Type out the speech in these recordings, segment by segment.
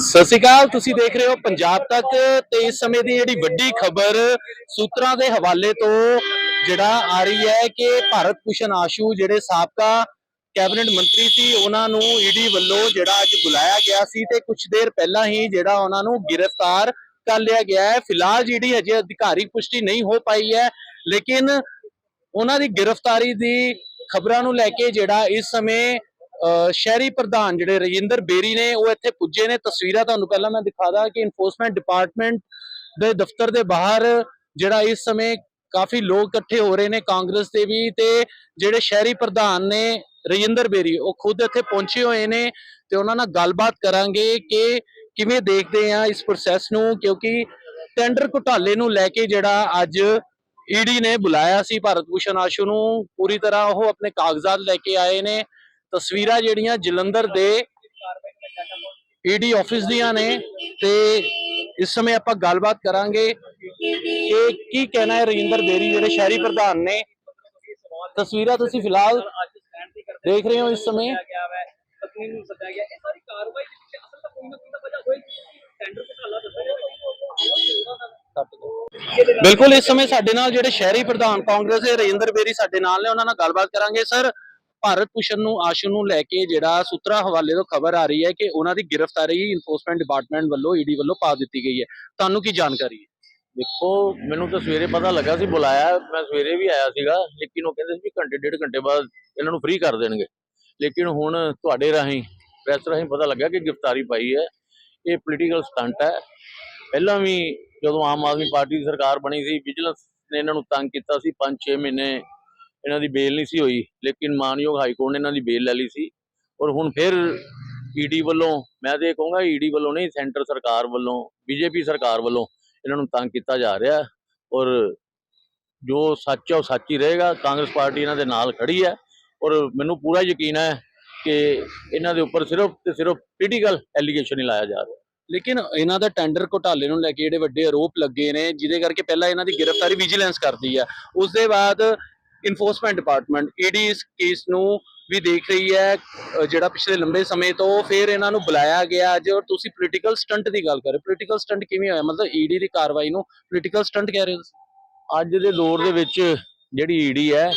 ਸਤਿ ਸ਼੍ਰੀ ਅਕਾਲ, ਤੁਸੀਂ ਦੇਖ ਰਹੇ ਹੋ ਪੰਜਾਬ ਤੱਕ ਤੇ ਇਸ ਸਮੇਂ ਦੀ ਜਿਹੜੀ ਵੱਡੀ ਖਬਰ ਸੂਤਰਾਂ ਦੇ ਹਵਾਲੇ ਤੋਂ ਜਿਹੜਾ ਆ ਰਹੀ ਹੈ ਕਿ ਭਾਰਤ ਭੂਸ਼ਣ ਆਸ਼ੂ ਜਿਹੜੇ ਸਾਬਕਾ ਕੈਬਨਿਟ ਮੰਤਰੀ ਸੀ, ਉਹਨਾਂ ਨੂੰ ਈਡੀ ਵੱਲੋਂ ਜਿਹੜਾ ਅੱਜ ਬੁਲਾਇਆ ਗਿਆ ਸੀ ਤੇ ਕੁਝ ਦੇਰ ਪਹਿਲਾਂ ਹੀ ਜਿਹੜਾ ਉਹਨਾਂ ਨੂੰ ਗ੍ਰਿਫਤਾਰ ਕਰ ਲਿਆ ਗਿਆ ਹੈ। ਫਿਲਹਾਲ ਜਿਹੜੀ ਅਜੇ ਅਧਿਕਾਰਿਕ ਪੁਸ਼ਟੀ ਨਹੀਂ ਹੋ ਪਾਈ ਹੈ, ਲੇਕਿਨ ਉਹਨਾਂ ਦੀ ਗ੍ਰਿਫਤਾਰੀ ਦੀ ਖਬਰਾਂ ਨੂੰ ਲੈ ਕੇ ਜਿਹੜਾ ਇਸ ਸਮੇਂ ਸ਼ਹਿਰੀ ਪ੍ਰਧਾਨ ਜਿਹੜੇ ਰਜਿੰਦਰ ਬੇਰੀ ਨੇ, ਉਹ ਇੱਥੇ ਪੁੱਜੇ ਨੇ। ਤਸਵੀਰਾਂ ਤੁਹਾਨੂੰ ਪਹਿਲਾਂ ਮੈਂ ਦਿਖਾਦਾ ਕਿ ਇਨਫੋਰਸਮੈਂਟ ਡਿਪਾਰਟਮੈਂਟ ਦੇ ਦਫ਼ਤਰ ਦੇ ਬਾਹਰ ਜਿਹੜਾ ਇਸ ਸਮੇਂ ਕਾਫੀ ਲੋਕ ਇਕੱਠੇ ਹੋ ਰਹੇ ਨੇ ਕਾਂਗਰਸ ਦੇ ਵੀ ਤੇ ਜਿਹੜੇ ਸ਼ਹਿਰੀ ਪ੍ਰਧਾਨ ਨੇ ਰਜਿੰਦਰ ਬੇਰੀ, ਉਹ ਖੁਦ ਇੱਥੇ ਪਹੁੰਚੇ ਹੋਏ ਨੇ ਤੇ ਉਹਨਾਂ ਨਾਲ ਗੱਲਬਾਤ ਕਰਾਂਗੇ ਕਿ ਕਿਵੇਂ ਦੇਖਦੇ ਆ ਇਸ ਪ੍ਰੋਸੈਸ ਨੂੰ, ਕਿਉਂਕਿ ਟੈਂਡਰ ਘੁਟਾਲੇ ਨੂੰ ਲੈ ਕੇ ਜਿਹੜਾ ਅੱਜ ਈਡੀ ਨੇ ਬੁਲਾਇਆ ਸੀ ਭਾਰਤ ਭੂਸ਼ਣ ਆਸ਼ੂ ਨੂੰ। ਪੂਰੀ ਤਰ੍ਹਾਂ ਉਹ ਆਪਣੇ ਕਾਗਜ਼ਾਤ ਲੈ ਕੇ ਆਏ ਨੇ। ਤਸਵੀਰਾਂ ਜਿਹੜੀਆਂ ਜਲੰਧਰ ਦੇ ਈਡੀ ਆਫਿਸ ਦੀਆਂ ਨੇ ਤੇ ਇਸ ਸਮੇਂ ਆਪਾਂ ਗੱਲਬਾਤ ਕਰਾਂਗੇ ਕਿ ਕੀ ਕਹਿਣਾ ਹੈ ਰਜਿੰਦਰ ਬੇਰੀ ਜਿਹੜੇ ਸ਼ਹਿਰੀ ਪ੍ਰਧਾਨ ਨੇ। ਤਸਵੀਰਾਂ ਤੁਸੀਂ ਫਿਲਹਾਲ ਦੇਖ ਰਹੇ ਹੋ ਇਸ ਸਮੇਂ। ਬਿਲਕੁਲ, ਇਸ ਸਮੇਂ ਸਾਡੇ ਨਾਲ ਜਿਹੜੇ ਸ਼ਹਿਰੀ ਪ੍ਰਧਾਨ ਕਾਂਗਰਸ ਦੇ ਰਜਿੰਦਰ ਬੇਰੀ ਸਾਡੇ ਨਾਲ ਨੇ, ਉਹਨਾਂ ਨਾਲ ਗੱਲਬਾਤ ਕਰਾਂਗੇ। ਸਰ ਭਾਰਤ ਭੂਸ਼ਣ ਨੂੰ, ਆਸ਼ੂ ਨੂੰ ਲੈ ਕੇ ਜਿਹੜਾ ਸੂਤਰਾ ਹਵਾਲੇ ਤੋਂ ਖਬਰ ਆ ਰਹੀ ਹੈ ਕਿ ਉਹਨਾਂ ਦੀ ਗ੍ਰਿਫਤਾਰੀ ਇਨਫੋਰਸਮੈਂਟ ਡਿਪਾਰਟਮੈਂਟ ਵੱਲੋਂ ਈਡੀ ਵੱਲੋਂ ਪਾ ਦਿੱਤੀ ਗਈ ਹੈ। ਤੁਹਾਨੂੰ ਕੀ ਜਾਣਕਾਰੀ ਹੈ? ਦੇਖੋ, ਮੈਨੂੰ ਤਾਂ ਸਵੇਰੇ ਪਤਾ ਲੱਗਾ ਸੀ, ਬੁਲਾਇਆ, ਮੈਂ ਸਵੇਰੇ ਵੀ ਆਇਆ ਸੀਗਾ, ਲੇਕਿਨ ਉਹ ਕਹਿੰਦੇ ਸੀ ਵੀ ਘੰਟੇ, ਡੇਢ ਘੰਟੇ ਬਾਅਦ ਇਹਨਾਂ ਨੂੰ ਫ੍ਰੀ ਕਰ ਦੇਣਗੇ। ਲੇਕਿਨ ਹੁਣ ਤੁਹਾਡੇ ਰਾਹੀਂ ਪ੍ਰੈਸ ਰਾਹੀਂ ਪਤਾ ਲੱਗਾ ਕਿ ਗ੍ਰਿਫਤਾਰੀ ਪਾਈ ਹੈ। ਇਹ ਪੋਲੀਟੀਕਲ ਸਟੰਟ ਹੈ। ਪਹਿਲਾਂ ਵੀ ਜਦੋਂ ਆਮ ਆਦਮੀ ਪਾਰਟੀ ਦੀ ਸਰਕਾਰ ਬਣੀ ਸੀ ਵਿਜੀਲੈਂਸ ਨੇ ਇਹਨਾਂ ਨੂੰ ਤੰਗ ਕੀਤਾ ਸੀ 5-6 ਮਹੀਨੇ ਇਹਨਾਂ ਦੀ ਬੇਲ ਨਹੀਂ ਸੀ ਹੋਈ, ਲੇਕਿਨ ਮਾਨਯੋਗ ਹਾਈ ਕੋਰਟ ਨੇ ਇਹਨਾਂ ਦੀ ਬੇਲ ਲੈ ਲਈ ਸੀ। ਔਰ ਹੁਣ ਫਿਰ ਈਡੀ ਵੱਲੋਂ, ਮੈਂ ਤੇ ਇਹ ਕਹੂੰਗਾ ਈਡੀ ਵੱਲੋਂ ਨਹੀਂ, ਸੈਂਟਰ ਸਰਕਾਰ ਵੱਲੋਂ ਬੀਜੇਪੀ ਸਰਕਾਰ ਵੱਲੋਂ ਇਹਨਾਂ ਨੂੰ ਤੰਗ ਕੀਤਾ ਜਾ ਰਿਹਾ ਔਰ ਜੋ ਸੱਚ ਹੈ ਉਹ ਸੱਚ ਹੀ ਰਹੇਗਾ, ਕਾਂਗਰਸ ਪਾਰਟੀ ਇਹਨਾਂ ਦੇ ਨਾਲ ਖੜੀ ਹੈ। ਔਰ ਮੈਨੂੰ ਪੂਰਾ ਯਕੀਨ ਹੈ ਕਿ ਇਹਨਾਂ ਦੇ ਉੱਪਰ ਸਿਰਫ ਤੇ ਸਿਰਫ ਪੋਲੀਟੀਕਲ ਐਲੀਗੇਸ਼ਨ ਹੀ ਲਾਇਆ ਜਾ ਰਿਹਾ। ਲੇਕਿਨ ਇਹਨਾਂ ਦਾ ਟੈਂਡਰ ਘੁਟਾਲੇ ਨੂੰ ਲੈ ਕੇ ਜਿਹੜੇ ਵੱਡੇ ਆਰੋਪ ਲੱਗੇ ਨੇ, ਜਿਹਦੇ ਕਰਕੇ ਪਹਿਲਾਂ ਇਹਨਾਂ ਦੀ ਗ੍ਰਿਫਤਾਰੀ ਵਿਜੀਲੈਂਸ ਕਰਦੀ ਹੈ। ਉਸ ਦੇ ਬਾਅਦ ਇਨਫੋਰਸਮੈਂਟ ਡਿਪਾਰਟਮੈਂਟ ਈਡੀ ਇਸ ਕੇਸ ਨੂੰ ਵੀ ਦੇਖ ਰਹੀ ਹੈ ਜਿਹੜਾ ਪਿਛਲੇ ਲੰਬੇ ਸਮੇਂ ਤੋਂ ਫਿਰ ਇਹਨਾਂ ਨੂੰ ਬੁਲਾਇਆ ਗਿਆ ਅੱਜ ਔਰ ਤੁਸੀਂ ਪੋਲੀਟੀਕਲ ਸਟੰਟ ਦੀ ਗੱਲ ਕਰ ਰਹੇ ਪੋਲੀਟੀਕਲ ਸਟੰਟ ਕਿਵੇਂ ਹੋਇਆ? ਮਤਲਬ ਈਡੀ ਦੀ ਕਾਰਵਾਈ ਨੂੰ ਪੋਲੀਟੀਕਲ ਸਟੰਟ ਕਹਿ ਰਹੇ ਹੋ ਅੱਜ ਦੇ ਦੌਰ ਦੇ ਵਿੱਚ ਜਿਹੜੀ ਈਡੀ ਹੈ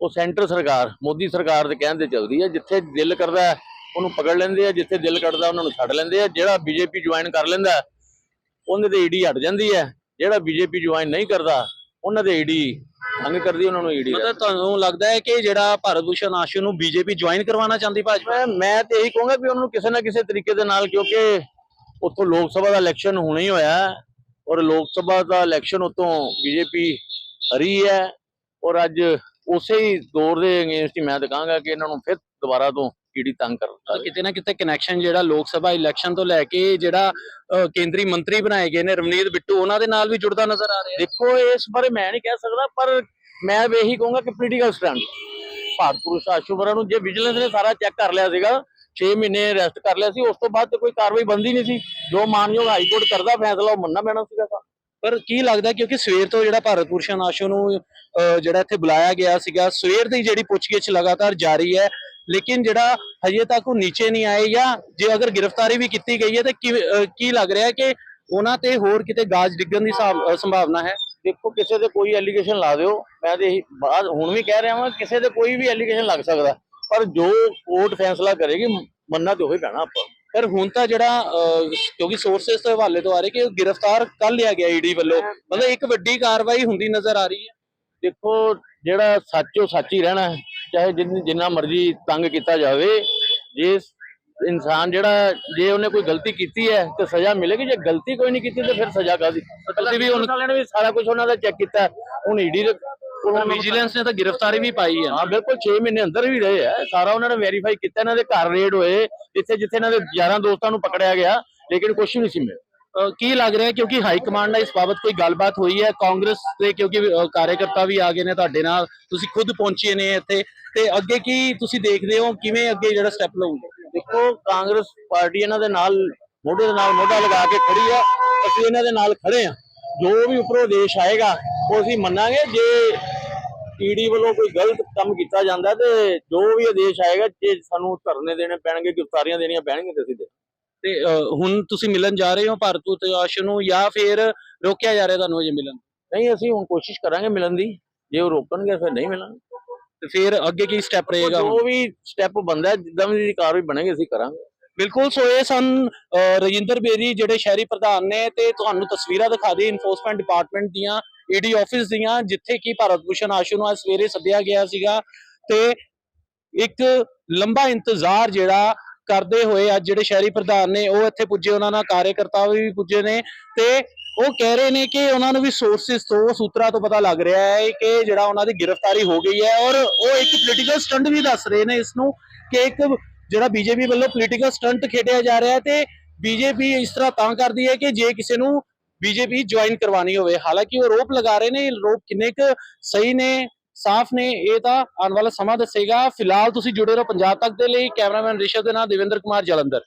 ਉਹ ਸੈਂਟਰ ਸਰਕਾਰ ਮੋਦੀ ਸਰਕਾਰ ਦੇ ਕਹਿਣ ਤੇ ਚੱਲਦੀ ਹੈ ਜਿੱਥੇ ਦਿਲ ਕਰਦਾ ਉਹਨੂੰ ਪਕੜ ਲੈਂਦੇ ਆ ਜਿੱਥੇ ਦਿਲ ਕਰਦਾ ਉਹਨਾਂ ਨੂੰ ਛੱਡ ਲੈਂਦੇ ਆ ਜਿਹੜਾ ਬੀਜੇਪੀ ਜੁਆਇਨ ਕਰ ਲੈਂਦਾ ਹੈ, ਉਹਦੇ ਤੇ ਈਡੀ ਹਟ ਜਾਂਦੀ ਹੈ। ਜਿਹੜਾ ਬੀਜੇਪੀ ਜੁਆਇਨ ਨਹੀਂ ਕਰਦਾ ਉਹਨਾਂ ਦੇ ਈਡੀ ਤੰਗ ਕਰਦੀ ਉਹਨਾਂ ਨੂੰ ਈਡੀ ਮਤਲਬ ਤੁਹਾਨੂੰ ਲੱਗਦਾ ਹੈ ਕਿ ਜਿਹੜਾ ਭਾਰਤ ਭੂਸ਼ਣ ਆਸ਼ੂ ਨੂੰ ਬੀਜੇਪੀ ਜੁਆਇਨ ਕਰਵਾਉਣਾ ਚਾਹੁੰਦੀ ਭਾਜਪਾ? ਮੈਂ ਤੇ ਇਹੀ ਕਹੂੰਗਾ ਵੀ ਉਹਨਾਂ ਨੂੰ ਕਿਸੇ ਨਾ ਕਿਸੇ ਤਰੀਕੇ ਦੇ ਨਾਲ ਕਿਉਂਕਿ ਉੱਥੋਂ ਲੋਕ ਸਭਾ ਦਾ ਇਲੈਕਸ਼ਨ ਹੁਣੇ ਹੀ ਹੋਇਆ ਔਰ ਲੋਕ ਸਭਾ ਦਾ ਇਲੈਕਸ਼ਨ ਉਤੋਂ ਬੀਜੇਪੀ ਹਰੀ ਹੈ ਔਰ ਅੱਜ ਉਸੇ ਹੀ ਦੌਰ ਦੇ ਅਗੇਂਸਟ ਹੀ ਮੈਂ ਤਾਂ ਕਹਾਂਗਾ ਕਿ ਇਹਨਾਂ ਨੂੰ ਫਿਰ ਦੁਬਾਰਾ ਤੋਂ ਈਡੀ ਤੰਗ ਕਰ ਕਿਤੇ ਨਾ ਕਿਤੇ ਕਨੈਕਸ਼ਨ ਜਿਹੜਾ ਲੋਕ ਸਭਾ ਇਲੈਕਸ਼ਨ ਤੋਂ ਲੈ ਕੇ ਜਿਹੜਾ ਕੇਂਦਰੀ ਮੰਤਰੀ ਬਣਾਏ ਗਏ ਨੇ ਰਵਨੀਤ ਬਿੱਟੂ ਉਹਨਾਂ ਦੇ ਨਾਲ ਵੀ ਜੁੜਦਾ ਨਜ਼ਰ ਆ ਰਿਹਾ। ਦੇਖੋ ਇਸ ਬਾਰੇ ਮੈਂ ਨਹੀਂ ਕਹਿ ਸਕਦਾ ਪਰ ਮੈਂ ਇਹੀ ਕਹੂੰਗਾ ਕਿ ਪੋਲੀਟੀਕਲ ਸਟੈਂਡ ਭਾਰਤ ਪੁਰਸ਼ ਆਸ਼ੂਵਰਾ ਨੂੰ ਜੇ ਵਿਜੀਲੈਂਸ ਨੇ ਸਾਰਾ ਚੈੱਕ ਕਰ ਲਿਆ ਸੀਗਾ 6 ਮਹੀਨੇ ਅਰੈਸਟ ਕਰ ਲਿਆ ਸੀ ਉਸ ਤੋਂ ਬਾਅਦ ਤੇ ਕੋਈ ਕਾਰਵਾਈ ਬੰਦੀ ਨਹੀਂ ਸੀ। ਜੋ ਮਾਨਯੋਗ ਹਾਈ ਕੋਰਟ ਕਰਦਾ ਫੈਸਲਾ ਉਹ ਮੰਨਣਾ ਪੈਣਾ ਸੀਗਾ। ਪਰ ਕੀ ਲੱਗਦਾ ਕਿਉਂਕਿ ਸਵੇਰ ਤੋਂ ਜਿਹੜਾ ਭਾਰਤ ਭੂਸ਼ਣ ਆਸ਼ੂ ਨੂੰ ਜਿਹੜਾ ਇੱਥੇ ਬੁਲਾਇਆ ਗਿਆ ਸੀਗਾ ਸਵੇਰ ਦੀ ਜਿਹੜੀ ਪੁੱਛਗਿੱਛ ਲਗਾਤਾਰ ਜਾਰੀ ਹੈ ਲੇਕਿਨ ਜਿਹੜਾ ਹਜੇ ਤੱਕ ਉਹ ਨੀਚੇ ਨਹੀਂ ਆਏ ਜਾਂ ਜੇ ਅਗਰ ਗ੍ਰਿਫਤਾਰੀ ਵੀ ਕੀਤੀ ਗਈ ਹੈ ਤੇ ਕੀ ਲੱਗ ਰਿਹਾ ਹੈ ਕਿ ਉਹਨਾਂ ਤੇ ਹੋਰ ਕਿਤੇ ਗਾਜ ਡਿੱਗਣ ਦੀ ਸੰਭਾਵਨਾ ਹੈ? ਦੇਖੋ ਕਿਸੇ ਤੇ ਕੋਈ ਐਲੀਗੇਸ਼ਨ ਲਾ ਦਿਓ। ਮੈਂ ਤੇ ਬਾਅਦ ਹੁਣ ਵੀ ਕਹਿ ਰਿਹਾ ਹਾਂ ਕਿਸੇ ਤੇ ਕੋਈ ਵੀ ਐਲੀਗੇਸ਼ਨ ਲੱਗ ਸਕਦਾ। ਪਰ ਜੋ ਕੋਰਟ ਫੈਸਲਾ ਕਰੇਗੀ ਮੰਨਣਾ ਤੇ ਉਹੀ ਪੈਣਾ ਆਪਾਂ। ਪਰ ਹੁਣ ਤਾਂ ਜਿਹੜਾ ਕਿਉਂਕਿ ਸੋਰਸਸ ਤੋਂ ਹਵਾਲੇ ਤੋਂ ਆ ਰਹੇ ਕਿ ਉਹ ਗ੍ਰਿਫਤਾਰ ਕਰ ਲਿਆ ਗਿਆ ਈਡੀ ਵੱਲੋਂ। ਮਤਲਬ ਇੱਕ ਵੱਡੀ ਕਾਰਵਾਈ ਹੁੰਦੀ ਨਜ਼ਰ ਆ ਰਹੀ ਹੈ। ਦੇਖੋ ਜਿਹੜਾ ਸੱਚ ਉਹ ਸੱਚ ਹੀ ਰਹਿਣਾ ਹੈ ਚਾਹੇ ਜਿੰਨ- ਮਰਜ਼ੀ ਤੰਗ ਕੀਤਾ ਜਾਵੇ ਜੇ ਇਨਸਾਨ ਜਿਹੜਾ ਜੇ ਉਹਨੇ ਕੋਈ ਗਲਤੀ ਕੀਤੀ ਹੈ ਤੇ ਸਜ਼ਾ ਮਿਲੇਗੀ ਜੇ ਗਲਤੀ ਕੋਈ ਨਹੀਂ ਕੀਤੀ ਤੇ ਫਿਰ ਸਜ਼ਾ ਕਾਦੀ ਤੁਸੀਂ ਵੀ ਉਹਨਾਂ ਨੇ ਵੀ ਸਾਰਾ ਕੁਝ ਉਹਨਾਂ ਦਾ ਚੈੱਕ ਕੀਤਾ। ਹੁਣ ਈਡੀ ਦੇ ਕੋਲੋਂ ਵਿਜੀਲੈਂਸ ਨੇ ਤਾਂ ਗ੍ਰਿਫਤਾਰੀ ਵੀ ਪਾਈ ਹੈ ਹਾਂ ਬਿਲਕੁਲ 6 ਮਹੀਨੇ ਅੰਦਰ ਵੀ ਰਹੇ ਆ। ਸਾਰਾ ਉਹਨਾਂ ਨੇ ਵੈਰੀਫਾਈ ਕੀਤਾ ਇਹਨਾਂ ਦੇ ਘਰ ਰੇਡ ਹੋਏ ਜਿੱਥੇ ਜਿੱਥੇ ਇਹਨਾਂ ਦੇ ਯਾਰਾਂ ਦੋਸਤਾਂ ਨੂੰ ਪਕੜਿਆ ਗਿਆ ਲੇਕਿਨ ਕੁਝ ਨਹੀਂ ਸੀ ਮਿਲਿਆ। ਕੀ ਲੱਗ ਰਿਹਾ ਕਿਉਂਕਿ ਹਾਈ ਕਮਾਂਡ ਨਾਲ ਇਸ ਬਾਬਤ ਕੋਈ ਗੱਲਬਾਤ ਹੋਈ ਹੈ? ਕਾਂਗਰਸ ਦੇ ਕਿਉਂਕਿ ਅਹ ਕਾਰਜਕਰਤਾ ਵੀ ਆ ਗਏ ਨੇ ਤੁਹਾਡੇ ਨਾਲ। ਤੁਸੀਂ ਖੁਦ ਪਹੁੰਚੇ ਨੇ ਇੱਥੇ। ਤੇ ਅੱਗੇ ਕੀ ਤੁਸੀਂ ਦੇਖਦੇ ਹੋ? ਕਿਵੇਂ ਅੱਗੇ ਜਿਹੜਾ ਸਟੈਪ ਲਓਗੇ? ਦੇਖੋ, ਕਾਂਗਰਸ ਪਾਰਟੀ ਇਹਨਾਂ ਦੇ ਨਾਲ, ਮੋਢੇ ਦੇ ਨਾਲ ਮੋਢਾ ਲਗਾ ਕੇ ਖੜੀ ਆ ਅਸੀਂ ਇਹਨਾਂ ਦੇ ਨਾਲ ਖੜੇ ਆ ਜੋ ਵੀ ਉੱਪਰੋਂ ਦੇਸ਼ ਆਏਗਾ, ਉਹ ਅਸੀਂ ਮੰਨਾਂਗੇ। ਜੇ ਈਡੀ ਵੱਲੋਂ ਕੋਈ ਗਲਤ ਕੰਮ ਕੀਤਾ ਜਾਂਦਾ ਤੇ ਜੋ ਵੀ ਆਦੇਸ਼ ਆਏਗਾ, ਜੇ ਸਾਨੂੰ ਧਰਨੇ ਦੇਣੇ ਪੈਣਗੇ ਗ੍ਰਿਫਤਾਰੀਆਂ ਦੇਣੀਆਂ ਪੈਣਗੀਆਂ ਤੇ ਅਸੀਂ ਦੇ ਤੇ ਹੁਣ ਤੁਸੀਂ ਮਿਲਣ ਜਾ ਰਹੇ ਹੋ ਭਾਰਤ ਪੁਸ਼ਾਸ਼ ਨੂੰ ਜਾਂ ਫਿਰ ਰੋਕਿਆ ਜਾ ਰਿਹਾ ਤੁਹਾਨੂੰ ਅਜੇ ਮਿਲਣ? ਨਹੀਂ ਅਸੀਂ ਹੁਣ ਕੋਸ਼ਿਸ਼ ਕਰਾਂਗੇ ਮਿਲਣ ਦੀ। ਜੇ ਉਹ ਰੋਕਣਗੇ ਫਿਰ ਨਹੀਂ ਮਿਲਾਂਗੇ ਤੇ ਫਿਰ ਅੱਗੇ ਕੀ ਸਟੈਪ ਰਹੇਗਾ? ਜੋ ਵੀ ਸਟੈਪ ਬਣਦਾ ਹੈ, ਜਿੱਦਾਂ ਵੀ ਕਾਰਵਾਈ ਬਣੇਗੀ ਅਸੀਂ ਕਰਾਂਗੇ। ਬਿਲਕੁਲ ਸੋ ਇਹ ਸਨ ਰਜਿੰਦਰ ਬੇਰੀ ਜਿਹੜੇ ਸ਼ਹਿਰੀ ਪ੍ਰਧਾਨ ਨੇ ਤੇ ਤੁਹਾਨੂੰ ਤਸਵੀਰਾਂ ਦਿਖਾ ਦੀ ਇਨਫੋਰਸਮੈਂਟ ਡਿਪਾਰਟਮੈਂਟ ਦੀਆਂ ਈਡੀ ਆਫਿਸ ਦੀਆਂ ਜਿੱਥੇ ਕਿ ਭਾਰਤ ਭੂਸ਼ਣ ਆਸ਼ੂ ਨੂੰ ਅੱਜ ਸਵੇਰੇ ਸੱਦਿਆ ਗਿਆ ਸੀਗਾ ਤੇ ਇੱਕ ਲੰਬਾ ਇੰਤਜ਼ਾਰ ਜਿਹੜਾ ਕਰਦੇ ਹੋਏ ਅੱਜ ਜਿਹੜੇ ਸ਼ਹਿਰੀ ਪ੍ਰਧਾਨ ਨੇ, ਉਹ ਇੱਥੇ ਪੁੱਜੇ, ਉਹਨਾਂ ਨਾਲ ਕਾਰਜਕਰਤਾ ਵੀ ਪੁੱਜੇ ਨੇ ਤੇ ਉਹ ਕਹਿ ਰਹੇ ਨੇ ਕਿ ਉਹਨਾਂ ਨੂੰ ਵੀ ਸੋਰਸਿਸ ਤੋਂ, ਸੂਤਰਾਂ ਤੋਂ ਪਤਾ ਲੱਗ ਰਿਹਾ ਹੈ ਕਿ ਜਿਹੜਾ ਉਹਨਾਂ ਦੀ ਗ੍ਰਿਫਤਾਰੀ ਹੋ ਗਈ ਹੈ ਔਰ ਉਹ ਇੱਕ ਪੋਲੀਟੀਕਲ ਸਟੰਟ ਵੀ ਦੱਸ ਰਹੇ ਨੇ ਇਸ ਨੂੰ ਕਿ ਇੱਕ ਜਿਹੜਾ ਬੀਜੇਪੀ ਵੱਲੋਂ ਪੋਲੀਟੀਕਲ ਸਟੰਟ ਖੇਡਿਆ ਜਾ ਰਿਹਾ ਹੈ ਤੇ ਬੀਜੇਪੀ ਇਸ ਤਰ੍ਹਾਂ ਤਾਂ ਕਰਦੀ ਹੈ ਕਿ ਜੇ ਕਿਸੇ ਨੂੰ ਬੀਜੇਪੀ ਜੁਆਇਨ ਕਰਵਾਣੀ ਹੋਵੇ। ਹਾਲਾਂਕਿ ਉਹ ਰੋਪ ਲਗਾ ਰਹੇ ਨੇ, ਰੋਪ ਕਿੰਨੇ ਕੁ ਸਹੀ ਨੇ ਸਾਫ਼ ਨੇ, ਇਹ ਤਾਂ ਆਉਣ ਵਾਲਾ ਸਮਾਂ ਦੱਸੇਗਾ। ਫਿਲਹਾਲ ਤੁਸੀਂ ਜੁੜੇ ਰਹੋ ਪੰਜਾਬ ਤੱਕ ਦੇ ਲਈ। ਕੈਮਰਾਮੈਨ ਰਿਸ਼ਵ ਦੇ ਨਾਲ ਦੇਵਿੰਦਰ ਕੁਮਾਰ ਜਲੰਧਰ।